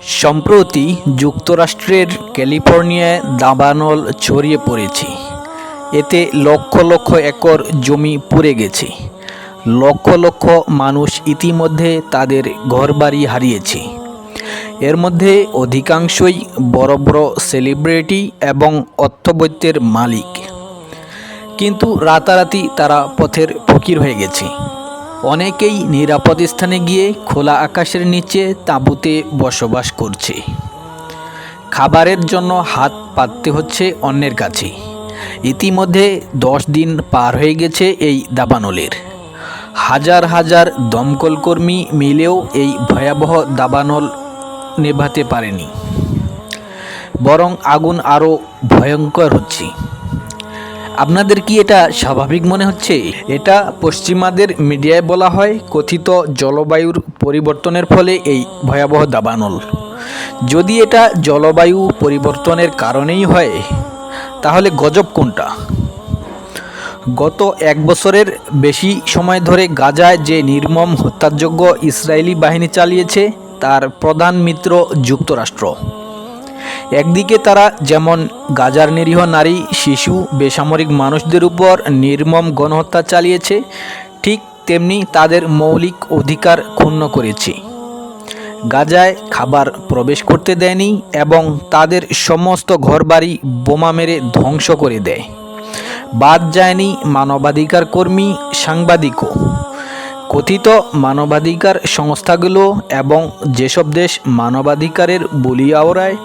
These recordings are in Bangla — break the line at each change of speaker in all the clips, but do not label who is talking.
সম্প্রতি যুক্তরাষ্ট্রের ক্যালিফোর্নিয়ায় দাবানল ছড়িয়ে পড়েছে। এতে লক্ষ লক্ষ একর জমি পুড়ে গেছে। লক্ষ লক্ষ মানুষ ইতিমধ্যে তাদের ঘরবাড়ি হারিয়েছে। এর মধ্যে অধিকাংশই বড় বড় সেলিব্রিটি এবং অর্থবৈত্যের মালিক। কিন্তু রাতারাতি তারা পথের ফকির হয়ে গেছে। অনেকেই নিরাপদ স্থানে গিয়ে খোলা আকাশের নিচে তাঁবুতে বসবাস করছে। খাবারের জন্য হাত পাততে হচ্ছে অন্যের কাছে। ইতিমধ্যে দশ দিন পার হয়ে গেছে এই দাবানলের। হাজার হাজার দমকল কর্মী মিলেও এই ভয়াবহ দাবানল নেভাতে পারেনি। বরং আগুন আরও ভয়ঙ্কর হচ্ছে। আপনাদের কি এটা স্বাভাবিক মনে হচ্ছে? এটা পশ্চিমাদের মিডিয়ায় বলা হয় কথিত জলবায়ুর পরিবর্তনের ফলে এই ভয়াবহ দাবানল। যদি এটা জলবায়ু পরিবর্তনের কারণেই হয়, তাহলে গজব কোনটা? গত এক বছরের বেশি সময় ধরে গাজায় যে নির্মম হত্যাযোগ্য ইসরায়েলি বাহিনী চালিয়েছে, তার প্রধান মিত্র যুক্তরাষ্ট্র। একদিকে তারা যেমন গাজার নিরীহ নারী, শিশু, বেসামরিক মানুষদের উপর নির্মম গণহত্যা চালিয়েছে, ঠিক তেমনি তাদের মৌলিক অধিকার ক্ষুণ্ণ করেছে। গাজায় খাবার প্রবেশ করতে দেয়নি এবং তাদের সমস্ত ঘরবাড়ি বোমা মেরে ধ্বংস করে দেয়। বাদ যায়নি মানবাধিকার কর্মী, সাংবাদিকও। কথিত মানবাধিকার সংস্থাগুলো এবং যেসব দেশ মানবাধিকারের বলি আওড়ায়,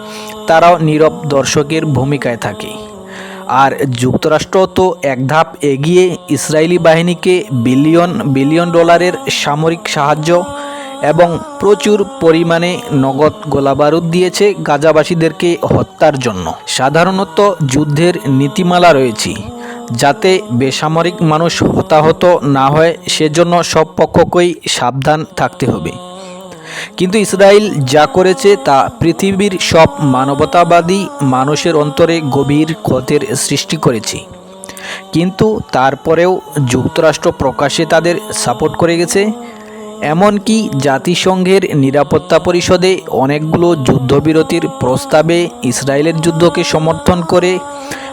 তারাও নীরব দর্শকের ভূমিকায় থাকে। আর যুক্তরাষ্ট্র তো এক ধাপ এগিয়ে ইসরায়েলি বাহিনীকে বিলিয়ন বিলিয়ন ডলারের সামরিক সাহায্য এবং প্রচুর পরিমাণে নগদ গোলাবারুদ দিয়েছে গাজাবাসীদেরকে হত্যার জন্য। সাধারণত যুদ্ধের নীতিমালা রয়েছে। যাতে বেসামরিক মানুষ হতাহত না হয়, সেজন্য সব পক্ষকেই সাবধান থাকতে হবে। কিন্তু ইসরায়েল যা করেছে তা পৃথিবীর সব মানবতাবাদী মানুষের অন্তরে গভীর ক্ষতের সৃষ্টি করেছে। কিন্তু তারপরেও যুক্তরাষ্ট্র প্রকাশ্যে তাদের সাপোর্ট করে গেছে। এমনকি জাতিসংঘের নিরাপত্তা পরিষদে অনেকগুলো যুদ্ধবিরতির প্রস্তাবে ইসরায়েলের যুদ্ধকে সমর্থন করে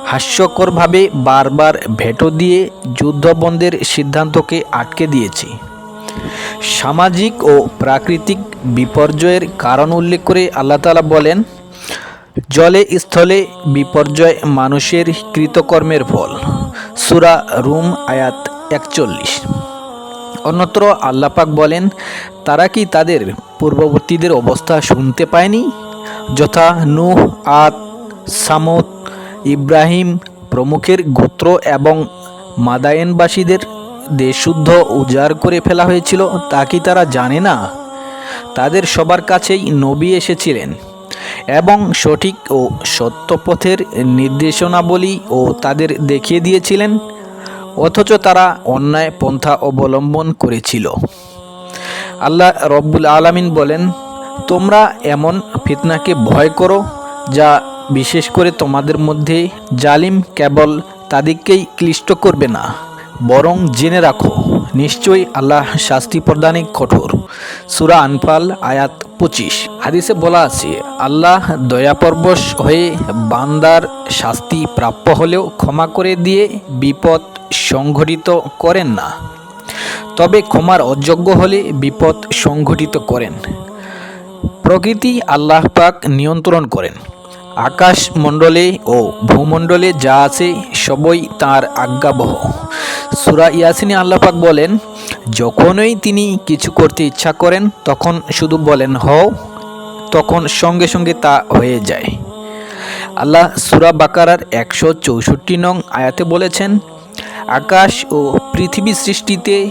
হাস্যকরভাবে বারবার ভেটো দিয়ে যুদ্ধবন্ধের সিদ্ধান্তকে আটকে দিয়েছে। সামাজিক ও প্রাকৃতিক বিপর্যয়ের কারণ উল্লেখ করে আল্লাহ তালা বলেন, জলে স্থলে বিপর্যয় মানুষের কৃতকর্মের ফল। সুরা রুম আয়াত একচল্লিশ। অন্যত্র আল্লাপাক বলেন, তারা কি তাদের পূর্ববর্তীদের অবস্থা শুনতে পায়নি? যথা নূহ, আদ, সামুদ ইব্রাহিম প্রমুখের গোত্র এবং মাদায়েনবাসীদের দেশশুদ্ধ উজাড় করে ফেলা হয়েছিল তা কি তারা জানে না? তাদের সবার কাছেই নবী এসেছিলেন এবং সঠিক ও সত্যপথের নির্দেশনাবলী ও তাদের দেখিয়ে দিয়েছিলেন, অথচ তারা অন্যায় পন্থা অবলম্বন করেছিল। আল্লাহ রব্বুল আলামিন বলেন, তোমরা এমন ফিতনাকে ভয় করো যা বিশেষ করে তোমাদের মধ্যে জালিম কেবল তাদেরকেই ক্লিষ্ট করবে না, বরং জেনে রাখো, নিশ্চয়ই আল্লাহ শাস্তি প্রদানে কঠোর। সুরা আনফাল, আয়াত পঁচিশ। হাদিসে বলা আছে, আল্লাহ দয়াপরবশ হয়ে বান্দার শাস্তি প্রাপ্য হলেও ক্ষমা করে দিয়ে বিপদ সংঘটিত করেন না। তবে ক্ষমার অযোগ্য হলে বিপদ সংঘটিত করেন। প্রকৃতি আল্লাহ পাক নিয়ন্ত্রণ করেন। আকাশ মণ্ডলে ও ভূমণ্ডলে যা আছে সবই তার আজ্ঞাবহ। সুরা ইয়াসিনী আল্লাপাক বলেন, যখনই তিনি কিছু করতে ইচ্ছা করেন, তখন শুধু বলেন, হও তখন সঙ্গে সঙ্গে তা হয়ে যায়। আল্লাহ সুরা বাকারার একশো চৌষট্টি নং আয়াতে বলেছেন, আকাশ ও পৃথিবী সৃষ্টিতে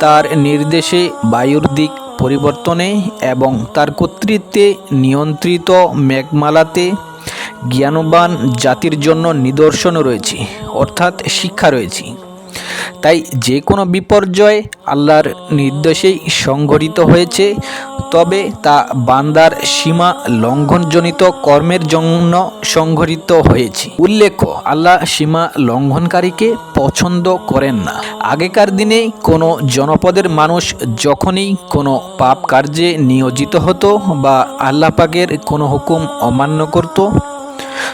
তার নির্দেশে বায়ুর দিক পরিবর্তনে এবং তার কর্তৃত্বে নিয়ন্ত্রিত মেঘমালাতে জ্ঞানবান জাতির জন্য নিদর্শন রয়েছে, অর্থাৎ শিক্ষা রয়েছে। তাই যে কোনো বিপর্যয় আল্লাহর নির্দেশেই সংঘটিত হয়েছে, তবে তা বান্দার সীমা লঙ্ঘনজনিত কর্মের জন্য সংঘটিত হয়েছে। উল্লেখ্য, আল্লাহ সীমা লঙ্ঘনকারীকে পছন্দ করেন না। আগেকার দিনে কোনো জনপদের মানুষ যখনই কোনো পাপ কার্যে নিয়োজিত হতো বা আল্লাহ পাকের কোনো হুকুম অমান্য করত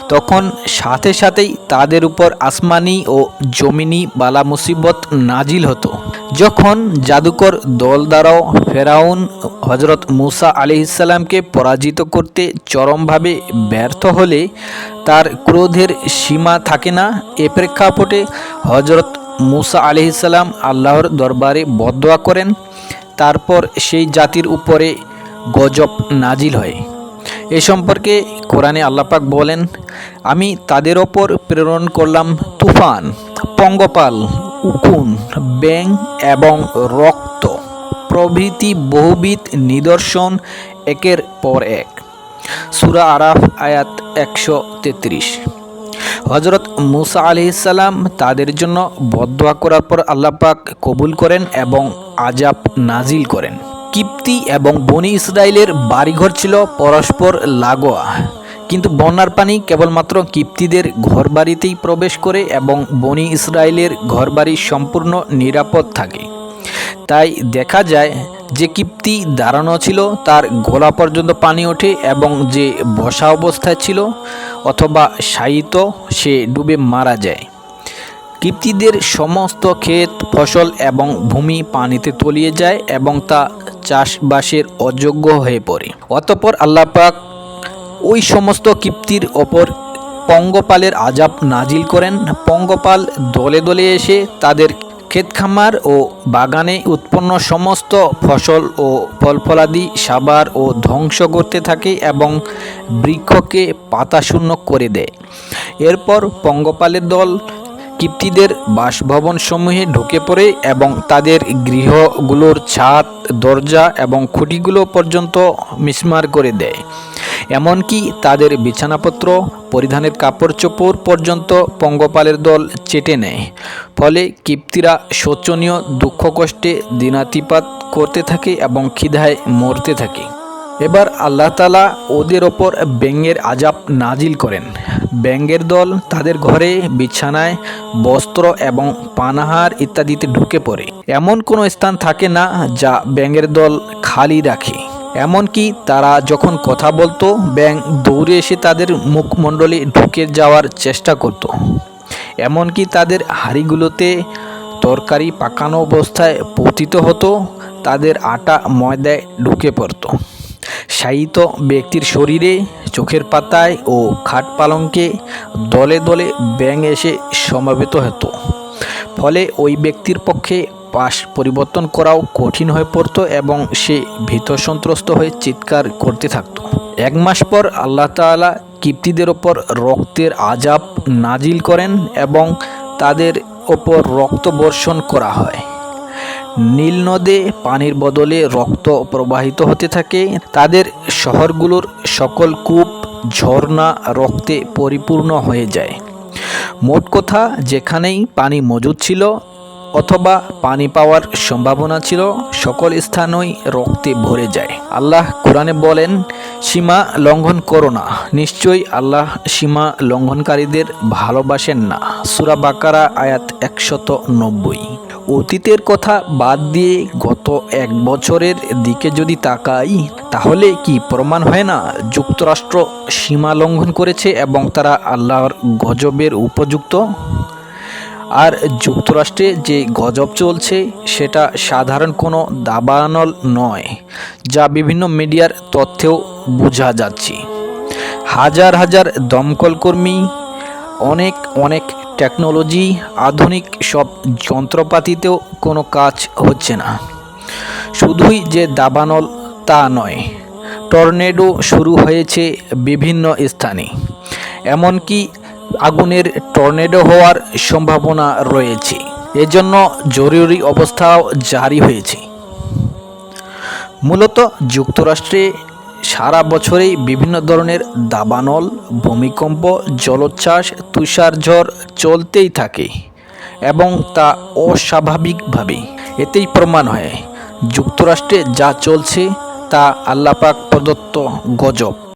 তখন সাথে সাথেই তাদের উপর আসমানি ও জমিনি বালা মুসিবত নাজিল হতো। যখন জাদুকর দল দ্বারাও ফেরাউন হজরত মুসা আলি ইসাল্লামকে পরাজিত করতে চরমভাবে ব্যর্থ হলে তার ক্রোধের সীমা থাকে না, এ প্রেক্ষাপটে হজরত মুসা আলি ইসাল্লাম আল্লাহর দরবারে বদোয়া করেন। তারপর সেই জাতির উপরে গজব নাজিল হয়। এ সম্পর্কে কোরআনে আল্লাপাক বলেন, আমি তাদের ওপর প্রেরণ করলাম তুফান, পঙ্গপাল, উকুন ব্যাং এবং রক্ত, প্রভৃতি বহুবিধ নিদর্শন একের পর এক। সুরা আরাফ আয়াত একশো তেত্রিশ। হজরত মুসা আলিহিসাল্লাম তাদের জন্য বদোয়া করার পর আল্লাপাক কবুল করেন এবং আজাব নাজিল করেন। কিপ্তি এবং বনি ইসরায়েলের বাড়িঘর ছিল পরস্পর লাগোয়া। কিন্তু বন্যার পানি কেবলমাত্র কিপ্তিদের ঘরবাড়িতেই প্রবেশ করে এবং বনি ইসরায়েলের ঘরবাড়ি সম্পূর্ণ নিরাপদ থাকে। তাই দেখা যায় যে কিপ্তি দাঁড়ানো ছিল, তার গলা পর্যন্ত পানি ওঠে এবং যে বসা অবস্থায় ছিল অথবা শায়িত, সে ডুবে মারা যায়। কিপ্তিদের সমস্ত ক্ষেত, ফসল এবং ভূমি পানিতে তলিয়ে যায় এবং তা চাষবাসের অযোগ্য হয়ে পড়ে। অতপর আল্লাপাক ওই সমস্ত কিপ্তির ওপর পঙ্গপালের আজাব নাজিল করেন। পঙ্গপাল দলে দলে এসে তাদের ক্ষেতখামার ও বাগানে উৎপন্ন সমস্ত ফসল ও ফলফলাদি, সাবার ও ধ্বংস করতে থাকে এবং বৃক্ষকে পাতাশূন্য করে দেয়। এরপর পঙ্গপালের দল কিপ্তিদের বাসভবন সমূহে ঢুকে পড়ে এবং তাদের গৃহগুলোর ছাদ, দরজা এবং খুঁটিগুলো পর্যন্ত মিসমার করে দেয়। এমনকি তাদের বিছানাপত্র, পরিধানের কাপড় চোপড় পর্যন্ত পঙ্গপালের দল চেটে নেয়। ফলে কিপ্তিরা শোচনীয় দুঃখ কষ্টে দিনাতিপাত করতে থাকে এবং খিদায় মরতে থাকে। এবার আল্লাহ তালা ওদের ওপর ব্যাঙের আজাব নাজিল করেন। ব্যাঙের দল তাদের ঘরে বিছানায় বস্ত্র এবং পানাহার ইত্যাদিতে ঢুকে পড়ে। এমন কোনো স্থান থাকে না যা ব্যাঙের দল খালি রাখে। এমনকি তারা যখন কথা বলতো ব্যাং দৌড়ে এসে তাদের মুখমণ্ডলে ঢুকে যাওয়ার চেষ্টা করত। এমনকি তাদের হাড়িগুলোতে তরকারি পাকানো অবস্থায় পতিত হতো, তাদের আটা ময়দায় ঢুকে পড়তো। শায়িত ব্যক্তির শরীরে, চোখের পাতায় ও খাট পালঙ্কে দলে দলে ব্যাং এসে সমাবেত হতো। ফলে ওই ব্যক্তির পক্ষে পাশ পরিবর্তন করাও কঠিন হয়ে পড়তো এবং সে ভীত সন্ত্রস্ত হয়ে চিৎকার করতে থাকতো। এক মাস পর আল্লাহ তাআলা কিপ্তিদের ওপর রক্তের আজাব নাজিল করেন এবং তাদের ওপর রক্ত বর্ষণ করা হয়। নীল নদে পানির বদলে রক্ত প্রবাহিত হতে থাকে। তাদের শহরগুলোর সকল কূপ ঝর্ণা রক্তে পরিপূর্ণ হয়ে যায়। মোট কথা, যেখানেই পানি মজুদ ছিল অথবা পানি পাওয়ার সম্ভাবনা ছিল, সকল স্থানই রক্তে ভরে যায়। আল্লাহ কোরআনে বলেন, সীমা লঙ্ঘন করো না। নিশ্চয়ই আল্লাহ সীমা লঙ্ঘনকারীদের ভালোবাসেন না। সুরা বাকারা আয়াত একশত নব্বই। অতীতের কথা বাদ দিয়ে গত এক বছরের দিকে যদি তাকাই, তাহলে কি প্রমাণ হয় না? যুক্তরাষ্ট্র সীমা লঙ্ঘন করেছে এবং তারা আল্লাহর গজবের উপযুক্ত? আর যুক্তরাষ্ট্রে যে গজব চলছে, সেটা সাধারণ কোনো দাবানল নয়, যা বিভিন্ন মিডিয়ার তথ্যেও বোঝা যাচ্ছে। হাজার হাজার দমকল কর্মী, অনেক অনেক টেকনোলজি, আধুনিক সব যন্ত্রপাতিতেও কোনো কাজ হচ্ছে না। শুধুই যে দাবানল তা নয়, টর্নেডো শুরু হয়েছে বিভিন্ন স্থানে। এমনকি আগুনের টর্নেডো হওয়ার সম্ভাবনা রয়েছে। এজন্য জরুরি অবস্থাও জারি হয়েছে। মূলত যুক্তরাষ্ট্রে সারা বছরেই বিভিন্ন ধরনের দাবানল, ভূমিকম্প, জলোচ্ছ্বাস, তুষারঝড় চলতেই থাকে এবং তা অস্বাভাবিকভাবে এতেই প্রমাণ হয় যুক্তরাষ্ট্রে যা চলছে, তা আল্লাপাক প্রদত্ত গজব।